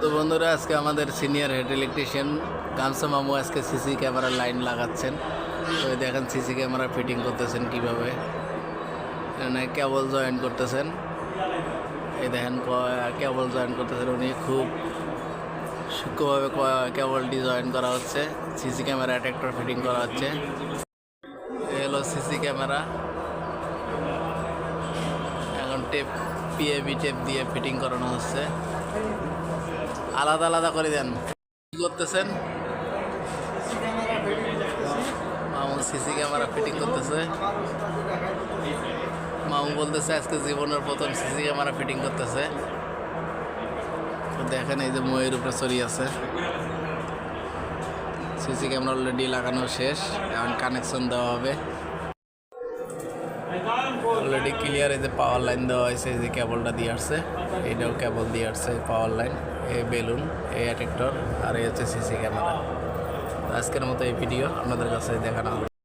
তো বন্ধুরা, আজকে আমাদের সিনিয়র হেড ইলেকট্রিশিয়ান গামসা মামু আজকে সিসি ক্যামেরার লাইন লাগাচ্ছেন। তো দেখেন সিসি ক্যামেরা ফিটিং করতেছেন কীভাবে। কেবল জয়েন করতেছেন। এই দেখেন কেবল জয়েন করতেছেন। উনি খুব সূক্ষ্মভাবে কেবলটি জয়েন করা হচ্ছে। সিসি ক্যামেরা অ্যাট্রাক্টর ফিটিং করা হচ্ছে। হলো সিসি ক্যামেরা এখন টেপ পিএবি টেপ দিয়ে ফিটিং করানো হচ্ছে। আলাদা আলাদা করে দেন। কি করতেছেন? মামু সিসি ক্যামেরা ফিটিং করতেছে। মামু বলতেছে, আজকে জীবনের প্রথম সিসি ক্যামেরা ফিটিং করতেছে। দেখেন এই যে ময়ের উপরে ছড়িয়ে আছে। সিসি ক্যামেরা অলরেডি লাগানো শেষ। এখন কানেকশন দেওয়া হবে। অলরেডি ক্লিয়ার এই যে পাওয়ার লাইন দেওয়া হয়েছে, এই যে কেবলটা দিয়ে আসছে। এইটাও কেবল দিয়ে আসছে পাওয়ার লাইন এই বেলুন, এই অ্যাটেক্টর আর এই হচ্ছে সিসি ক্যামেরা আজকের মতো এই ভিডিও আপনাদের কাছে দেখানো হবে।